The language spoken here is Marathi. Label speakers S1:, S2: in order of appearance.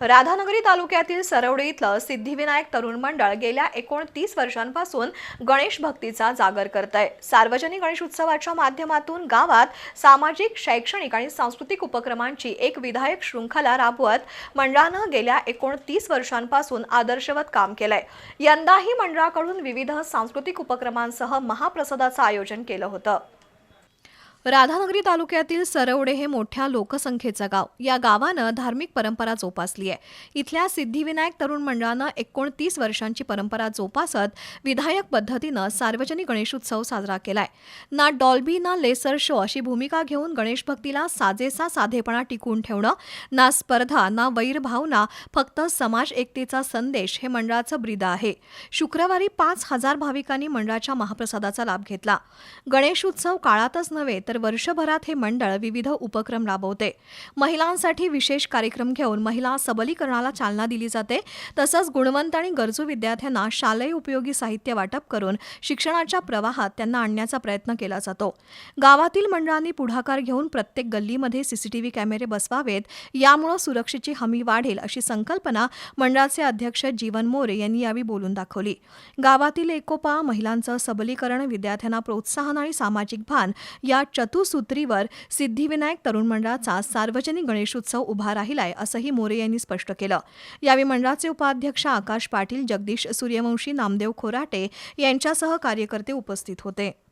S1: राधानगरी तालुक्यातील सरवडे इथलं सिद्धिविनायक तरुण मंडळ गेल्या एकोणतीस वर्षांपासून गणेश भक्तीचा जागर करत आहे सार्वजनिक गणेश उत्सवाच्या माध्यमातून गावात सामाजिक शैक्षणिक आणि सांस्कृतिक उपक्रमांची एक विधायक शृंखला राबवत मंडळानं गेल्या एकोणतीस वर्षांपासून आदर्शवत काम केलंय. यंदाही मंडळाकडून विविध सांस्कृतिक उपक्रमांसह महाप्रसादाचं आयोजन केलं होतं. राधानगरी तालुक्यातील सरवडे हे मोठ्या लोकसंख्येचं गाव. या गावानं धार्मिक परंपरा जोपासली आहे. इथल्या सिद्धिविनायक तरुण मंडळानं एकोणतीस वर्षांची परंपरा जोपासत विधायक पद्धतीनं सार्वजनिक गणेशोत्सव साजरा केलाय. ना डॉल्बी ना लेसर शो अशी भूमिका घेऊन गणेश भक्तीला साजेसा साधेपणा टिकून ठेवणं ना स्पर्धा ना वैरभावना फक्त समाज एकतेचा संदेश हे मंडळाचं ब्रीद आहे. शुक्रवारी पाच हजार भाविकांनी मंडळाच्या महाप्रसादाचा लाभ घेतला. गणेशोत्सव काळातच नव्हे तर वर्षभरात हे मंडळ विविध उपक्रम राबवते. महिलांसाठी विशेष कार्यक्रम घेऊन महिला सबलीकरणाला चालना दिली जाते. तसंच गुणवंत आणि गरजू विद्यार्थ्यांना शालेय उपयोगी साहित्य वाटप करून शिक्षणाच्या प्रवाहात त्यांना आणण्याचा प्रयत्न केला जातो. गावातील मंडळांनी पुढाकार घेऊन प्रत्येक गल्लीमध्ये सीसीटीव्ही कॅमेरे बसवावेत. यामुळे सुरक्षेची हमी वाढेल अशी संकल्पना मंडळाचे अध्यक्ष जीवन मोरे यांनी यावेळी बोलून दाखवली. गावातील एकोपा महिलांचं सबलीकरण विद्यार्थ्यांना प्रोत्साहन आणि सामाजिक भान या चतुसूत्रीवर सिद्धिविनायक तरुण मंडळाचा सार्वजनिक गणेशोत्सव उभा राहिलाय असंही मोरे यांनी स्पष्ट केलं. यावेळी मंडळाचे उपाध्यक्ष आकाश पाटील जगदीश सूर्यवंशी नामदेव खोराटे यांच्यासह कार्यकर्ते उपस्थित होते.